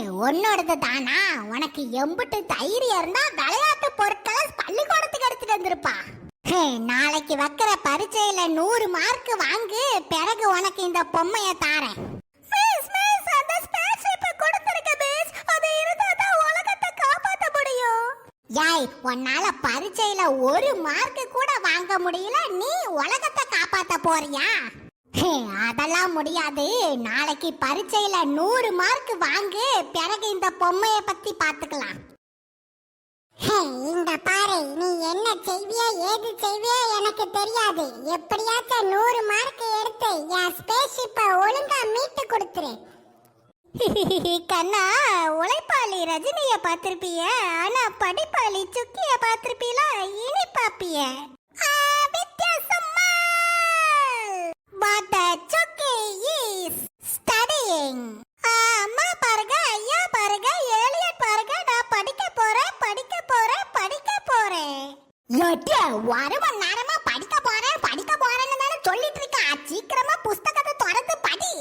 உன்னோடது தானா உனக்கு எம்புட்டு தைரியம் இருந்தா விளையாட்டு பொருட்களை பள்ளிக்கூடத்துக்கு எடுத்துட்டு வந்திருப்பா. ஹே, நாளைக்கு வைக்கிற பரீட்சையில நூறு மார்க் வாங்கு பிறகு உனக்கு இந்த பொம்மைய தாரேன். உலகத்தை காப்பாத்த முடியும். யாய் உன்னால பரீட்சையில ஒரு மார்க் கூட வாங்க முடியல நீ உலகத்தை காப்பாத்த போறியா? அதெல்லாம் முடியாது. நாளைக்கு பரீட்சையில நூறு மார்க் வாங்கு. பிறகு இந்த பொம்மைய பத்தி பாத்துக்கலாம். இந்த பாரு நீ என்ன செய்வியா ஏது செய்வியா எனக்கு தெரியாது. எப்படியாச்சும் நூறு மார்க் எடுத்து என் ஸ்பேஸ்ஷிப்பை ஒழுங்கா மீட்டு கொடுத்துரு. கண்ணா உழைப்பாளி ரஜினிய பாத்திருப்பிய ஆனா படிப்பாளி சுக்கிய பார்த்திருப்பீல இனி பாப்பிய? வித்தியாசமா எட்டிய ஒரு மணி நேரமா படிக்க போறேன் படிக்க போறேன்னு தானே சொல்லிட்டு இருக்கா. சீக்கிரமா புஸ்தகத்தை திறந்து படி.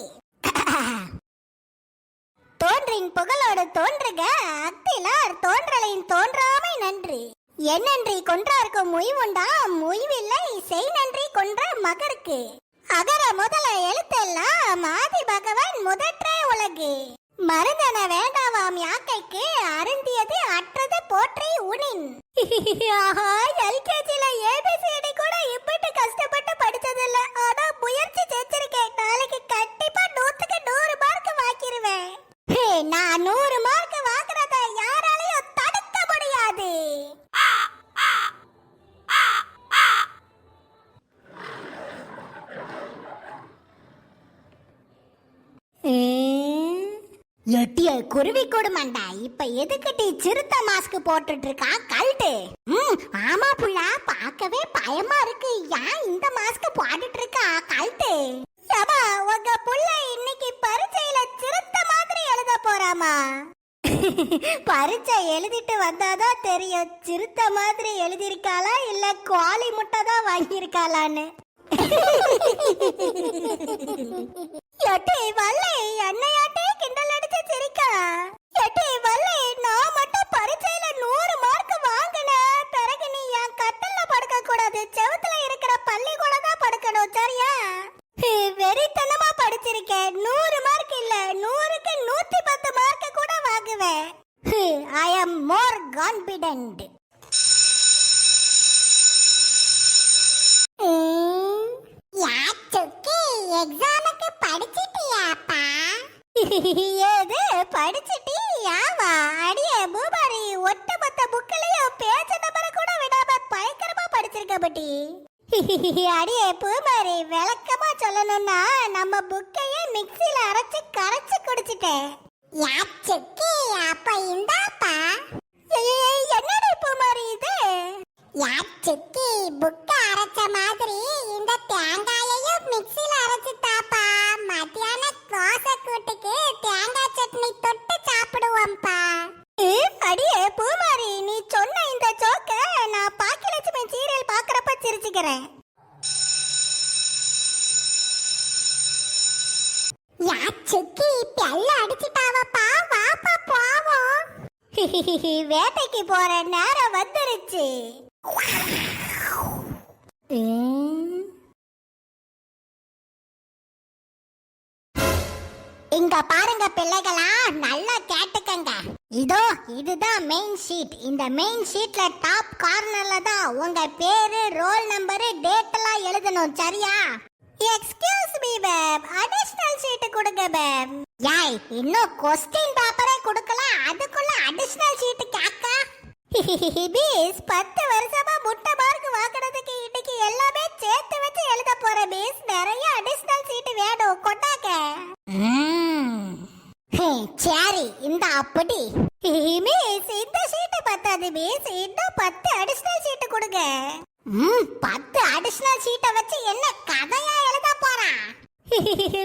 தோன்றின் புகழோடு தோன்றுக. அத்திலார் தோன்றலையின் தோன்றாமை நன்றி. என்னன்றி கொன்றார்க்கு முய்வுண்டா முய்வில்லை செய் நன்றி கொன்ற மகருக்கு அகர முதல எழுத்தெல்லாம் ஆதி பகவான் முதற்றே உலகு. மருந்தன வேண்டாவாம் யாக்கைக்கு அருந்தியது அற்றது போற்றி உனின். ஆஹா எட்டிய குருவி கொடுமாண்டா. இப்ப எதுக்கிட்டி சிறுத்த மாஸ்க் போட்டுட்டு இருக்கா கல்ட்டு ம் ஆமா புள்ள பார்க்கவே பயமா இருக்கு. ஏன் இந்த மாஸ்க் போட்டுட்டு இருக்கா கல்ட்டு சபா உங்க புள்ள இன்னைக்கு பரீட்சையில சிறுத்த மாதிரி எழுத போறாமா? பரீட்சை எழுதிட்டு வந்தாதான் தெரியும் சிறுத்த மாதிரி எழுதியிருக்காளா இல்ல கோழி முட்டை தான் வாங்கியிருக்காளான்னு. படிச்சிருக்கேன் நூறு மார்க் இல்ல நூறுக்கு நூத்தி பத்து மார்க் கூட வாங்குவேன். ஐ அம் மோர் கான்பிடென்ட் யாச்சுக்கு எக்ஸாமுக்கு படிச்சிட்டியாப்பா? ஏது படிச்சிட்டியாவா? அடியே பூபாரி ஒட்டுமொத்த புக்கிலையும் பேஜ் நம்பரை கூட விடாம பயங்கரமா படிச்சிருக்க பட்டி. அடியே பூமாரி விளக்கமா சொல்லணும்னா நம்ம புக்கையே மிக்ஸ் பாக்குறப்ப சிரிச்சுக்கிறேன் யாச்சுக்கு பெல்ல அடிச்சிட்டாவப்பா. வாப்பா போவோம். வேட்டைக்கு போற நேரம் வந்துருச்சு. இங்க பாருங்க பிள்ளைகளா நல்லா கேட்டுக்கங்க. இதோ இதுதான் மெயின் ஷீட் இந்த மெயின் ஷீட்ல டாப் கார்னர்ல தான் உங்க பேரு ரோல் நம்பர் டேட் எல்லாம் எழுதணும் சரியா? எக்ஸ்கியூஸ் மீ பேப் அடிஷனல் ஷீட் கொடுங்க பேப் யாய் இன்னும் கொஸ்டின் பேப்பரே கொடுக்கல. அதுக்குள்ள அடிஷனல் ஷீட் கேக்கா பீஸ் பத்து வருஷமா முட்டை சரி இந்த அப்படி. மிஸ் இந்த சீட்டு பத்தாது மிஸ் இன்னும் பத்து அடிஷனல் சீட்டு கொடுங்க. ம் பத்து அடிஷனல் சீட்டை வச்சு என்ன கதையா எழுத போறா?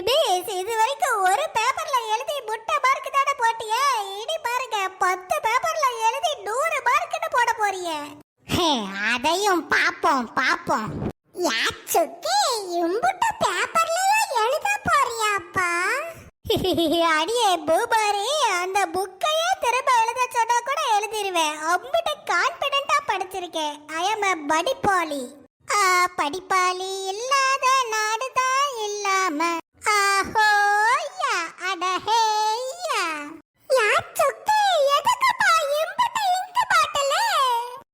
மிஸ் இது வரைக்கும் ஒரு பேப்பர்ல எழுதி முட்டை மார்க் தானே போட்டியே. இனி பாருங்க பத்து பேப்பர்ல எழுதி நூறு மார்க்னு போட போறிய. அதையும் பாப்போம் பாப்போம். யாச்சுக்கு இம்புட்டு அடியே பூபாரி அந்த புக்கையே திரும்ப எழுத சொன்னா கூட எழுதிருவேன். அம்பிட்ட கான்பிடண்டா படிச்சிருக்கேன். I am a படிப்பாளி. ஆ படிப்பாளி இல்லாத நாடுதான் இல்லாம. ஆஹோயா அடஹேயா யா. சுக்கு எதுக்குப்பா இம்புட்டு இங்கு பாட்டல?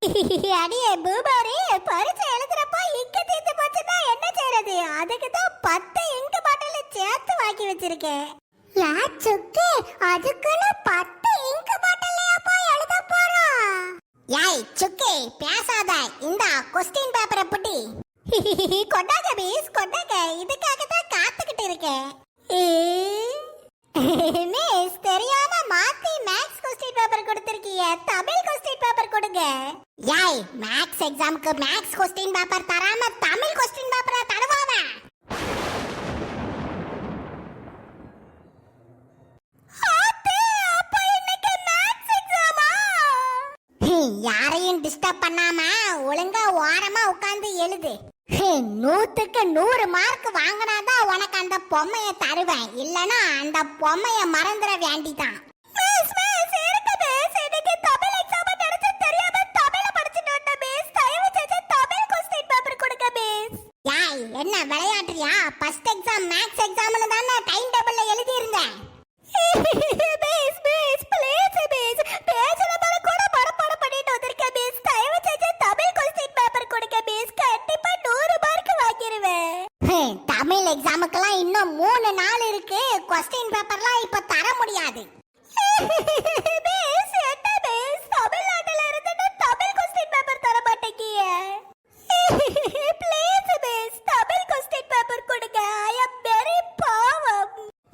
அடியே பூபாரி பரிச்சு எழுதுறப்போ இங்கு தீர்த்து போச்சுன்னா என்ன செய்யறது அதுக்கு தான் பத்து இங்கு பாட்டில சேர்த்து வாங்கி வச்சிருக்கேன். யா சுக்கு அதுக்குன்னு பத்து இங்கு பாட்டிலையாப்பா எழுத போறோம் யாய் சுக்கு பேசாத. இந்த கொஸ்டின் பேப்பரை புட்டி. கொண்டாங்க பீஸ் கொண்டாங்க. இதுக்காக தான் காத்துக்கிட்டு இருக்கேன். மிஸ் தெரியாம மாத்தி மேக்ஸ் கொஸ்டின் பேப்பர் கொடுத்திருக்கீங்க தமிழ் கொஸ்டின் பேப்பர் கொடுங்க. யாய் மேக்ஸ் எக்ஸாமுக்கு மேக்ஸ் கொஸ்டின் பேப்பர் தராம தமிழ் கொஸ்டின் பேப்பரை யாரையும் டிஸ்டர்ப் பண்ணாம ஒழுங்கா ஓரமா உட்காந்து எழுது. நூத்துக்கு நூறு மார்க் வாங்கினாதான் உனக்கு அந்த பொம்மைய தருவேன். இல்லனா அந்த பொம்மைய மறந்துட வேண்டிதான். யாய், என்ன விளையாடுறியா? ஃபர்ஸ்ட் எக்ஸாம் மேக்ஸ் எக்ஸாம்னு தானே டைம் டேபிள்ல எழுதி இருந்தேன்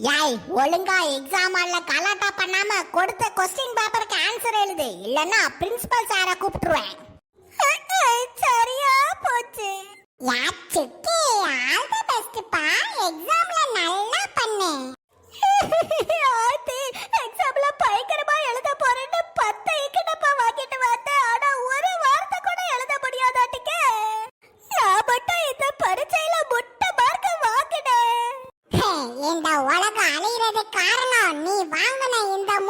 யாய் ஒழுங்கா எக்ஸாம் ஹால்ல கலாட்டா பண்ணாம கொடுத்த கொஸ்டின் பேப்பருக்கு ஆன்சர் எழுது. இல்லனா பிரின்சிபல் சார கூப்பிட்டுருவேன். சரியா போச்சு. யாச்சுக்கு ஆல் தி பெஸ்ட் பா. எக்ஸாம்ல நல்லா பண்ணு.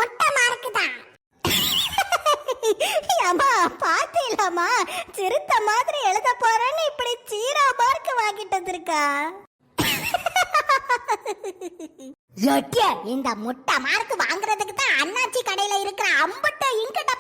முட்டை மார்க் தான். அம்மா பாத்தீங்களாமா சிறுத்த மாதிரி எழுத போறேன்னு இப்படி சீரா மார்க் வாங்கிட்டு வந்திருக்கா? எட்டிய இந்த முட்டை மார்க் வாங்குறதுக்கு தான் அண்ணாச்சி கடையில இருக்கிற அம்பட்ட இங்கட்ட